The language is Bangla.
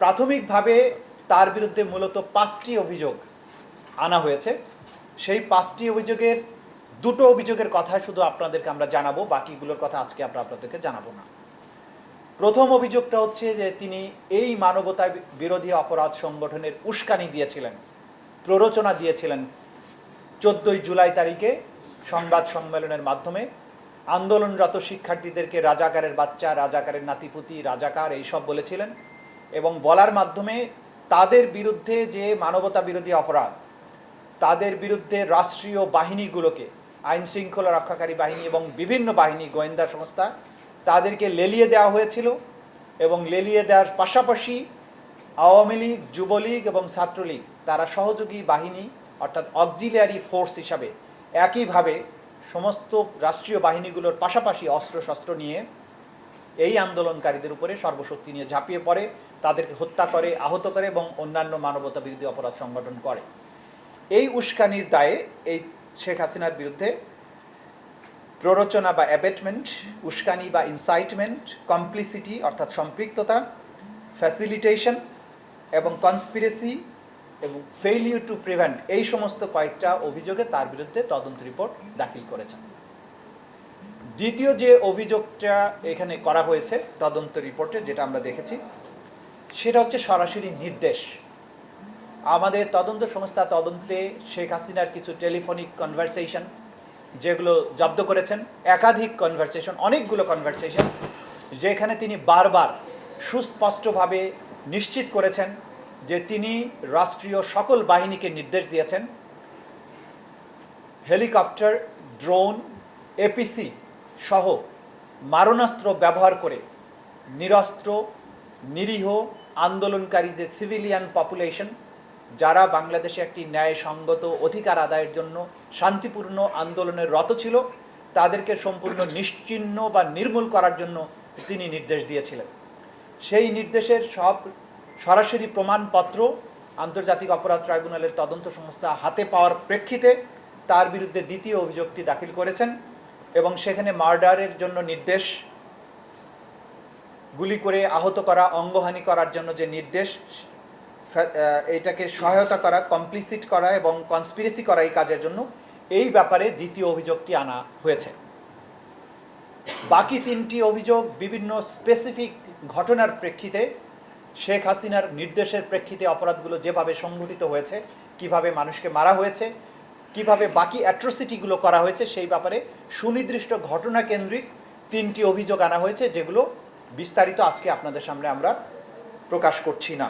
প্রাথমিকভাবে তার বিরুদ্ধে মূলত পাঁচটি অভিযোগ আনা হয়েছে। সেই পাঁচটি অভিযোগের দুটো অভিযোগের কথা শুধু আপনাদেরকে আমরা জানাব, বাকিগুলোর কথা আজকে আমরা আপনাদেরকে জানাব না। প্রথম অভিযোগটা হচ্ছে যে তিনি এই মানবতা বিরোধী অপরাধ সংগঠনের উস্কানি দিয়েছিলেন, প্ররোচনা দিয়েছিলেন চোদ্দোই জুলাই তারিখে সংবাদ সম্মেলনের মাধ্যমে। আন্দোলনরত শিক্ষার্থীদেরকে রাজাকারের বাচ্চা, রাজাকারের নাতিপুতি, রাজাকার এইসব বলেছিলেন। এবং বলার মাধ্যমে তাদের বিরুদ্ধে যে মানবতা বিরোধী অপরাধ, তাদের বিরুদ্ধে রাষ্ট্রীয় বাহিনীগুলোকে, আইন শৃঙ্খলা রক্ষাকারী বাহিনী এবং বিভিন্ন বাহিনী, গোয়েন্দা সংস্থা, তাদেরকে লেলিয়ে দেওয়া হয়েছিল এবং লেলিয়ে দেওয়ার পাশাপাশি আওয়ামী লীগ, যুবলীগ এবং ছাত্রলীগ, তারা সহযোগী বাহিনী অর্থাৎ অক্সিলিয়ারি ফোর্স হিসাবে একইভাবে সমস্ত রাষ্ট্রীয় বাহিনীগুলোর পাশাপাশি অস্ত্রশস্ত্র নিয়ে এই আন্দোলনকারীদের উপরে সর্বশক্তি নিয়ে ঝাঁপিয়ে পড়ে তাদেরকে হত্যা করে, আহত করে এবং অন্যান্য মানবতা বিরোধী অপরাধ সংগঠন করে। এই উস্কানির দায়ে এই শেখ হাসিনার বিরুদ্ধে প্ররোচনা বা অ্যাবেটমেন্ট উস্কানি বা ইনসাইটমেন্ট কমপ্লিসিটি অর্থাৎ সম্পৃক্ততা ফ্যাসিলিটেশন এবং কনস্পিরেসি এবং ফেইলিউর টু প্রিভেন্ট এই সমস্ত কয়েকটা অভিযোগে তার বিরুদ্ধে তদন্ত রিপোর্ট দাখিল করেছেন। দ্বিতীয় যে অভিযোগটা এখানে করা হয়েছে, তদন্ত রিপোর্টে যেটা আমরা দেখেছি, সেটা হচ্ছে সরাসরি নির্দেশ। আমাদের তদন্ত সংস্থা তদন্তে শেখ হাসিনার কিছু টেলিফোনিক কনভারসেশন যেগুলো জব্দ করেছেন, একাধিক কনভারসেশন অনেকগুলো কনভারসেশন যেখানে তিনি বারবার সুস্পষ্টভাবে নিশ্চিত করেছেন যে তিনি রাষ্ট্রীয় সকল বাহিনীকে নির্দেশ দিয়েছেন। হেলিকপ্টার, ড্রোন এপিসি সহ মারণাস্ত্র ব্যবহার করে নিরস্ত্র, নিরীহ, আন্দোলনকারী যে সিভিলিয়ান পপুলেশন, যারা বাংলাদেশে একটি ন্যায়সঙ্গত অধিকার আদায়ের জন্য শান্তিপূর্ণ আন্দোলনের রত ছিল, তাদেরকে সম্পূর্ণ নিশ্চিহ্ন বা নির্মূল করার জন্য তিনি নির্দেশ দিয়েছিলেন। সেই নির্দেশের সব সরাসরি প্রমাণপত্র আন্তর্জাতিক অপরাধ ট্রাইব্যুনালের তদন্ত সংস্থা হাতে পাওয়ার প্রেক্ষিতে তার বিরুদ্ধে দ্বিতীয় অভিযোগটি দাখিল করেছেন। এবং সেখানে মার্ডারের জন্য নির্দেশ, গুলি করে আহত করা, অঙ্গহানি করার জন্য যে নির্দেশ এটাকে সহায়তা করা কমপ্লিসিট করা এবং কনস্পিরেসি করা এই কাজের জন্য এই ব্যাপারে দ্বিতীয় অভিযোগটি আনা হয়েছে। বাকি তিনটি অভিযোগ বিভিন্ন স্পেসিফিক ঘটনার প্রেক্ষিতে শেখ হাসিনার নির্দেশের প্রেক্ষিতে অপরাধগুলো যেভাবে সংঘটিত হয়েছে, কীভাবে মানুষকে মারা হয়েছে কীভাবে বাকি অ্যাট্রোসিটিগুলো করা হয়েছে সেই ব্যাপারে সুনির্দিষ্ট ঘটনা কেন্দ্রিক তিনটি অভিযোগ আনা হয়েছে, যেগুলো বিস্তারিত আজকে আপনাদের সামনে আমরা প্রকাশ করছি না।